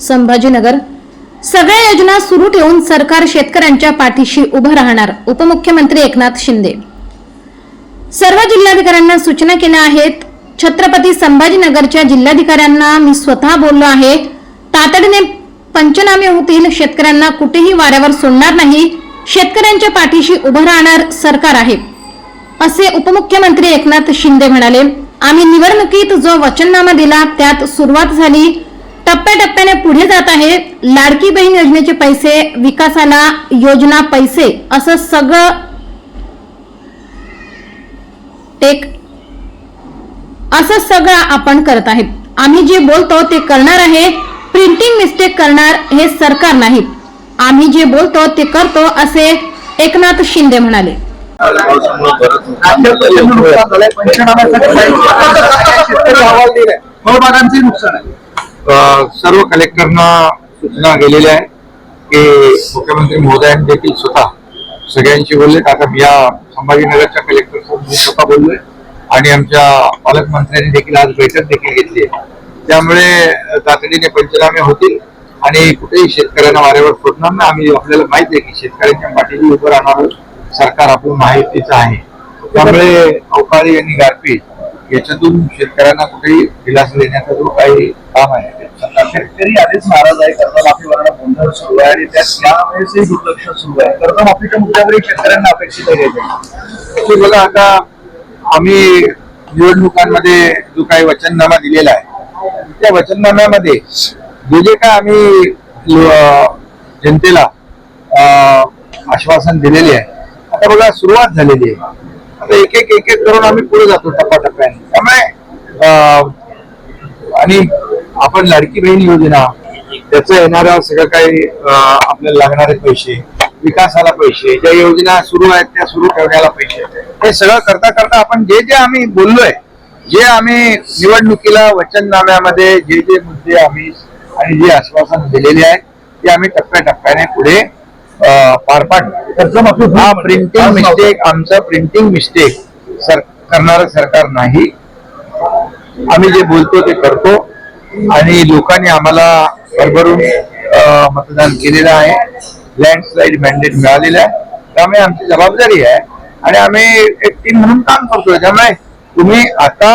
संभाजीनगर. सगळ्या योजना सुरू ठेवून सरकार शेतकऱ्यांच्या पाठीशी उभं राहणार उपमुख्यमंत्री एकनाथ शिंदे. सर्व जिल्हाधिकाऱ्यांना सूचना केल्या आहेत छत्रपती संभाजीनगरच्या जिल्हाधिकाऱ्यांना मी स्वतः बोललो आहे. तातडीने पंचनामे होतील शेतकऱ्यांना कुठेही वाऱ्यावर सोडणार नाही शेतकऱ्यांच्या पाठीशी उभं राहणार सरकार आहे असे उपमुख्यमंत्री एकनाथ शिंदे म्हणाले. आम्ही निवडणुकीत जो वचननामा दिला त्यात सुरुवात झाली. टप्प्याटप्प्याने पुढे जात आहे. लाडकी बहीण योजनेचे पैसे विकासाला योजना पैसे असं सगळं टेक असं सगळं आपण करत आहेत आम्ही जे बोलतो ते करणार आहे. प्रिंटिंग मिस्टेक करणार हे सरकार नाही. आम्ही जे बोलतो ते करतो असे एकनाथ शिंदे म्हणाले. फळबागांचे नुकसान आहे. सर्व कलेक्टरना सूचना गेलेल्या आहे की मुख्यमंत्री महोदयांनी देखील स्वतः सगळ्यांशी बोलले. आता मी या संभाजीनगरच्या कलेक्टर मी स्वतः बोललोय. आणि आमच्या पालकमंत्र्यांनी देखील आज बैठक देखील घेतली आहे. त्यामुळे तातडीने पंचनामे होतील आणि कुठेही शेतकऱ्यांना वाऱ्यावर सोडणार नाही. आम्ही आपल्याला माहिती आहे की शेतकऱ्यांच्या पाठीशी उभं राहणार सरकार आपलं माहितीचं आहे. त्यामुळे अवकाळी आणि गारपीट याच्यातून शेतकऱ्यांना कुठेही दिलासा देण्याचा जो काही काम आहे. शेतकरी आधीच नाराज आहे कर्जमाफीवर गोंधळ सुरू आहे आणि त्यात यावेळेसही दुर्लक्ष सुरू आहे. कर्जमाफीच्या मुद्द्यावरही शेतकऱ्यांना अपेक्षित आहे बघा आता आम्ही निवडणुकांमध्ये जो काही वचननामा दिलेला आहे त्या वचननाम्यामध्ये जे जे काय आम्ही जनतेला आश्वासन दिलेले आहे. आता बघा सुरुवात झालेली आहे. आता एक एक एक एक करून आम्ही पुढे जातो टप्प्याटप्प्याने त्यामुळे आणि आपण लाडकी बहीण योजना त्याचं येणारं सगळं काही आपल्याला लागणारे पैसे विकासाला पैसे ज्या योजना सुरू आहेत त्या सुरू ठेवण्याला पैसे हे सगळं करता करता आपण जे जे आम्ही बोललोय जे आम्ही निवडणुकीला वचननाम्यामध्ये जे जे मुद्दे आम्ही आणि जे आश्वासन दिलेले आहेत ते आम्ही टप्प्याटप्प्याने पुढे अं, पार पाडणार कर्जमाफी होईल हा. प्रिंटिंग. मिस्टेक आमचं प्रिंटिंग मिस्टेक सर करणारं सरकार नाही. आम्ही जे बोलतो ते करतो. आणि लोकांनी आम्हाला भरभरून मतदान केलेलं आहे. लँडस्लाईड मॅन्डेट मिळालेलं आहे. त्यामुळे आमची जबाबदारी आहे. आणि आम्ही एक टीम म्हणून काम करतोय. त्यामुळे तुम्ही आता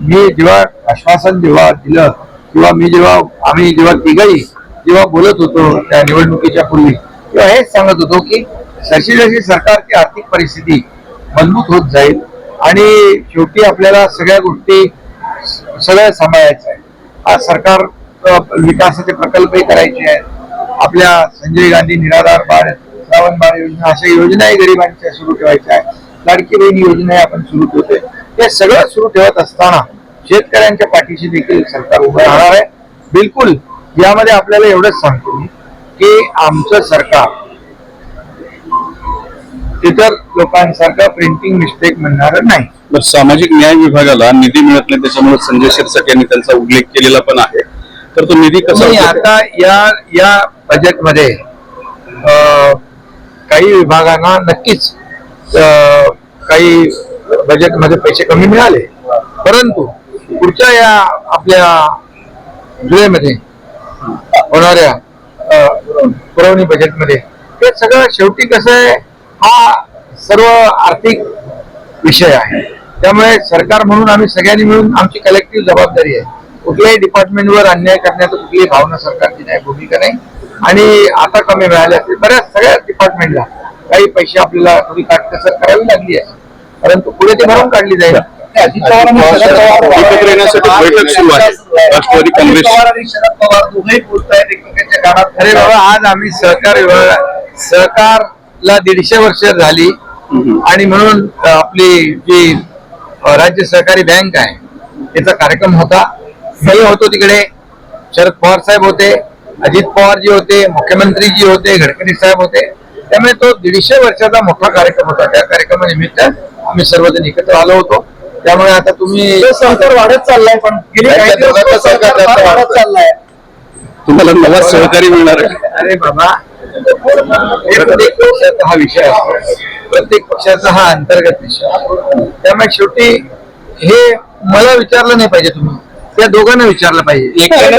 मी जेव्हा आश्वासन जेव्हा दिलं किंवा मी जेव्हा आम्ही जेव्हा तिघही जेव्हा बोलत होतो त्या निवडणुकीच्या पूर्वी तेव्हा हेच सांगत होतो की जशी जशी सरकारची आर्थिक परिस्थिती मजबूत होत जाईल आणि शेवटी आपल्याला सगळ्या गोष्टी सगळ्या सांभाळायचं आहे आज सरकार विकासाचे प्रकल्पही करायचे आहेत. आपल्या संजय गांधी निराधार बाळ श्रावण बाळ योजना अशा योजनाही गरिबांच्या सुरू ठेवायच्या आहेत. लाडकी बहीण योजनाही आपण सुरू ठेवतोय. हे सगळं सुरू ठेवत असताना शेतकऱ्यांच्या पाठीशी देखील सरकार उभं राहणार आहे. बिलकुल यामध्ये आपल्याला एवढंच सांगतो मी. की आमचं सरकार इतर लोकांसारखं प्रिंटिंग मिस्टेक म्हणणार नाही. सामाजिक न्याय विभागाला निधी मिळत नाही त्याच्यामुळे संजय शिरसाट यांनी त्यांचा उल्लेख केलेला पण आहे. तर तो निधी कसा आता या या बजेटमध्ये अं, काही विभागांना नक्कीच अं, काही बजेटमध्ये पैसे कमी मिळाले. परंतु पुढच्या या आपल्या जुलैमध्ये होणाऱ्या पुरवणी बजेटमध्ये ते सगळं शेवटी कसं आहे हा सर्व आर्थिक विषय आहे. त्यामुळे सरकार म्हणून आम्ही सगळ्यांनी मिळून आमची कलेक्टिव्ह जबाबदारी आहे. कुठल्याही डिपार्टमेंटवर अन्याय करण्याचं कुठलीही भावना सरकारची नाही भूमिका नाही. आणि आता कमी मिळाले असतील बऱ्याच सगळ्याच डिपार्टमेंटला काही पैसे आपल्याला थोडी काटकसर करावी लागली आहे. परंतु पुढे ते भरून काढली जाईल. बैठक सुरू आहे. राष्ट्रवादी काँग्रेस पवार आणि शरद पवार दोघेही बोलतायत एकमेकांच्या कानात. अरे बाबा आज आम्ही सहकार विभाग सहकारला दीडशे वर्ष झाली आणि म्हणून आपली जी राज्य सहकारी बँक आहे त्याचा कार्यक्रम होता. मी होतो तिकडे. शरद पवार साहेब होते अजित पवार जी होते मुख्यमंत्री जी होते गडकरी साहेब होते. त्यामुळे तो दीडशे वर्षाचा मोठा कार्यक्रम होता. त्या कार्यक्रमानिमित्त आम्ही सर्वजण एकत्र आलो होतो. त्यामुळे आता तुम्ही तो सहकार वाढत चाललाय पण गेली काही त्याच्या दिवस तो दोघांचा सहकार सहकार फार वाढत चाललाय. तुम्हाला नवा सहकारी मिळणार आहे. अरे बाबा. प्रत्येक पक्षाचा हा विषय असतो. प्रत्येक पक्षाचा हा अंतर्गत विषय त्यामुळे शेवटी हे मला विचारलं नाही पाहिजे तुम्ही. त्या दोघांना विचारलं पाहिजे. एक